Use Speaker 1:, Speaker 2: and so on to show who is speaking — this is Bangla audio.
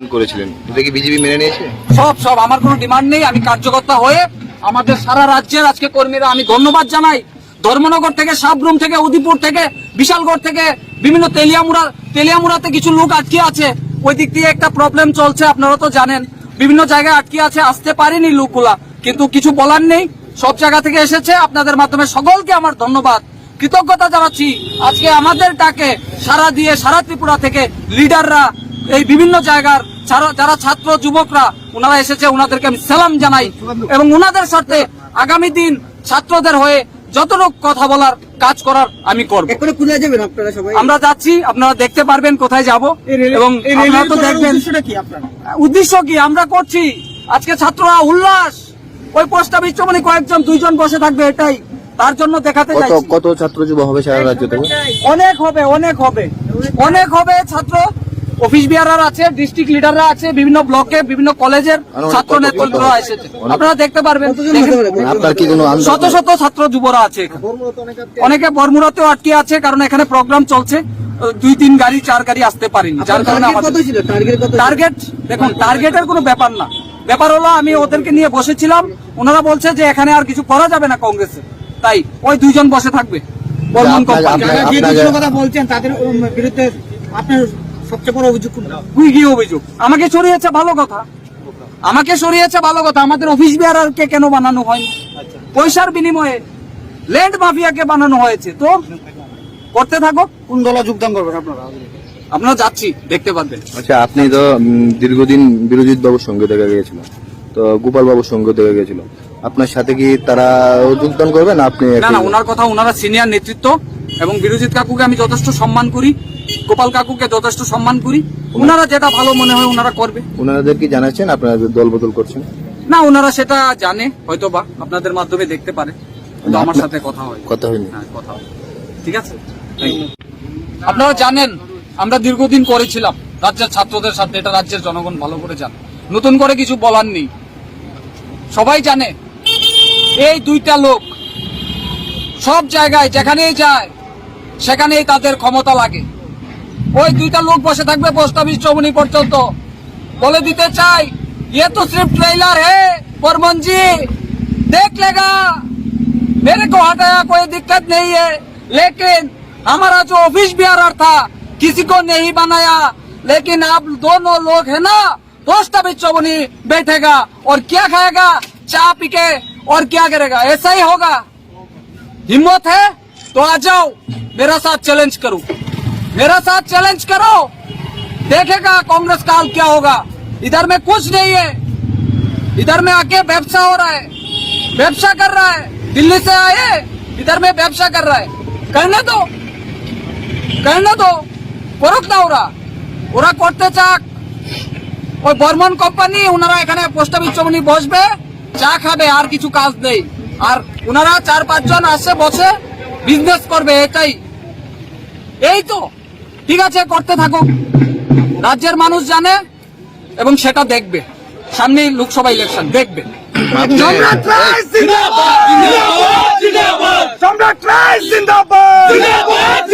Speaker 1: করেছিলেন। এটা কি বিজেপি মেনে নিয়েছে?
Speaker 2: সব সব। আমার কোনো ডিমান্ড নেই। আমি কার্যকর্তা হয়ে আমাদের সারা রাজ্যের আজকে কর্মীরা আমি ধন্যবাদ জানাই। ধর্মনগর থেকে সাবরুম থেকে, উদিপুর থেকে, বিশালগড় থেকে, বিভিন্ন তেলিয়ামুড়া, তেলিয়ামুড়াতে কিছু লোক আটকে আছে। ওই দিক দিয়ে একটা প্রবলেম চলছে, আপনারা তো জানেন। বিভিন্ন জায়গায় আটকে আছে, আসতে পারেনি লোকগুলা। কিন্তু কিছু বলার নেই। সব জায়গা থেকে এসেছে। আপনাদের মাধ্যমে সকলকে আমার ধন্যবাদ। কৃতজ্ঞতা জানাচ্ছি। আজকে আমাদের ডাকে সারা দিয়ে, সারা ত্রিপুরা থেকে লিডাররা এই বিভিন্ন জায়গার যারা- যারা ছাত্র যুবকরা ওনারা এসেছে ওনাদেরকে আমি সালাম জানাই এবং ওনাদের সাথে আগামী দিন ছাত্রদের হয়ে যতটুকু কথা বলার কাজ করার আমি করব।
Speaker 3: এক্ষুনি যাবেন আপনারা সবাই?
Speaker 2: আমরা যাচ্ছি আপনারা দেখতে পারবেন কোথায় যাব এবং আপনারা তো দেখবেন
Speaker 3: কি আপনার?
Speaker 2: উদ্দেশ্য কি? আমরা করছি। আজকে ছাত্ররা উল্লাস। ওই পোস্ট অফিস মানে কয়েকজন দুইজন বসে থাকবে এটাই। তার জন্য দেখাতে
Speaker 1: কত ছাত্র যুব হবে সারা রাজ্য থেকে
Speaker 2: অনেক হবে অনেক হবে। অনেক হবে ছাত্র। অফিস বিহারার আছে ডিস্ট্রিক্ট লিডাররা আছে বিভিন্ন ব্লকে বিভিন্ন কলেজের ছাত্র নেতৃত্বরা এসেছে। আপনারা দেখতে পারবেন দেখেন।
Speaker 1: আপনার কি কোনো আন্দোলন
Speaker 2: শত শত ছাত্র যুবরা আছে অনেকে বর্মুরাতেও আটকে আছে কারণ এখানে প্রোগ্রাম চলছে। দুই তিন গাড়ি চার গাড়ি আসতে পারিনি যার কারণে
Speaker 3: টার্গেট
Speaker 2: আমাদের
Speaker 3: টার্গেট কত
Speaker 2: দেখুন টার্গেটের কোনো ব্যাপার না। ব্যাপার হলো আমি ওদেরকে নিয়ে বসেছিলাম। ওনারা বলছে যে এখানে আর কিছু করা যাবে না কংগ্রেসে। তাই ওই দুইজন বসে থাকবে। বর্মন কোম্পানি
Speaker 3: কথা বলছেন তাদের বিরুদ্ধে আপনার সবচেয়ে বড় অভিযোগ
Speaker 2: তুই কি অভিযোগ। আমাকে সরিয়েছে ভালো কথা। আমাকে সরিয়েছে ভালো কথা। আমাদের অফিস বিহারকে কেন বানানো হয়নি? পয়সার বিনিময়ে ল্যান্ড মাফিয়াকে বানানো হয়েছে। তো করতে থাকো।
Speaker 3: কোন দলে যোগদান করবেন আপনারা?
Speaker 2: আপনারা যাচ্ছি। দেখতে পারবেন।
Speaker 1: আচ্ছা আপনি তো দীর্ঘদিন বিরোজিৎ বাবুর সঙ্গে দেখা গিয়েছিল। তো গোপাল বাবুর সঙ্গে দেখা গিয়েছিল। আপনার সাথে কি তারা যোগদান করবেন আপনি
Speaker 2: না না ওনার কথা ওনারা সিনিয়র নেতৃত্ব এবং বিরোজিৎ কাকুকে আমি যথেষ্ট সম্মান করি। গোপাল কাকুকে যথেষ্ট সম্মান করি। ওনারা যেটা ভালো মনে হয় ওনারা করবে।
Speaker 1: ওনাদের কি জানাচ্ছেন? আপনারা দল বদল করছেন?
Speaker 2: না ওনারা সেটা জানে হয়তো বা আপনাদের মাধ্যমে দেখতে পারে। কিন্তু আমার সাথে কথা হয়
Speaker 1: কথা হয়নি।
Speaker 2: হ্যাঁ কথা ঠিক আছে? আপনারা জানেন আমরা দীর্ঘদিন করেছিলাম রাজ্যের ছাত্রদের সাথে এটা রাজ্যের জনগণ ভালো করে জানে। নতুন করে কিছু বলার নেই। সবাই জানে এই দুইটা লোক সব জায়গায় যেখানেই যায় সেখানেই তাদের ক্ষমতা লাগে। ওই দুইটা লোক বসে থাকবে পোস্ট অফিস চৌমনি পর্যন্ত বলে দিতে চাই ये तो सिर्फ ट्रेलर है बर्मन जी देख लेगा मेरे को हटाया कोई दिक्कत नहीं है लेकिन हमारा जो ऑफिस बिहार था किसी को नहीं बनाया लेकिन आप दोनों लोग है ना पोस्ट ऑफिस चौबनी बैठेगा और क्या खाएगा चाय पी के और क्या करेगा ऐसा ही होगा हिम्मत है तो आ जाओ मेरा साथ चैलेंज करो मेरा साथ चैलेंज करो देखेगा कांग्रेस काल क्या होगा इधर में कुछ नहीं है इधर में आके व्यवसा हो रहा है व्यवसा कर रहा है दिल्ली से आए इधर में व्यवसा कर रहा है करने दो करने दो করুক না ওরা ওরা করতে চাক ওই বর্মন কোম্পানি ওনারা এখানে পোস্ট অফিস চমনি বসবে চা খাবে আর কিছু কাজ নেই আর ওনারা চার পাঁচজন আসে বসে বিজনেস করবে এটাই এই তো ঠিক আছে করতে থাকো রাজ্যের মানুষ জানে এবং সেটা দেখবে। সামনে লোকসভা ইলেকশন দেখবে।
Speaker 4: সম্রাট রায় জিন্দাবাদ জিন্দাবাদ সম্রাট রায় জিন্দাবাদ জিন্দাবাদ। জিন্দাবাদ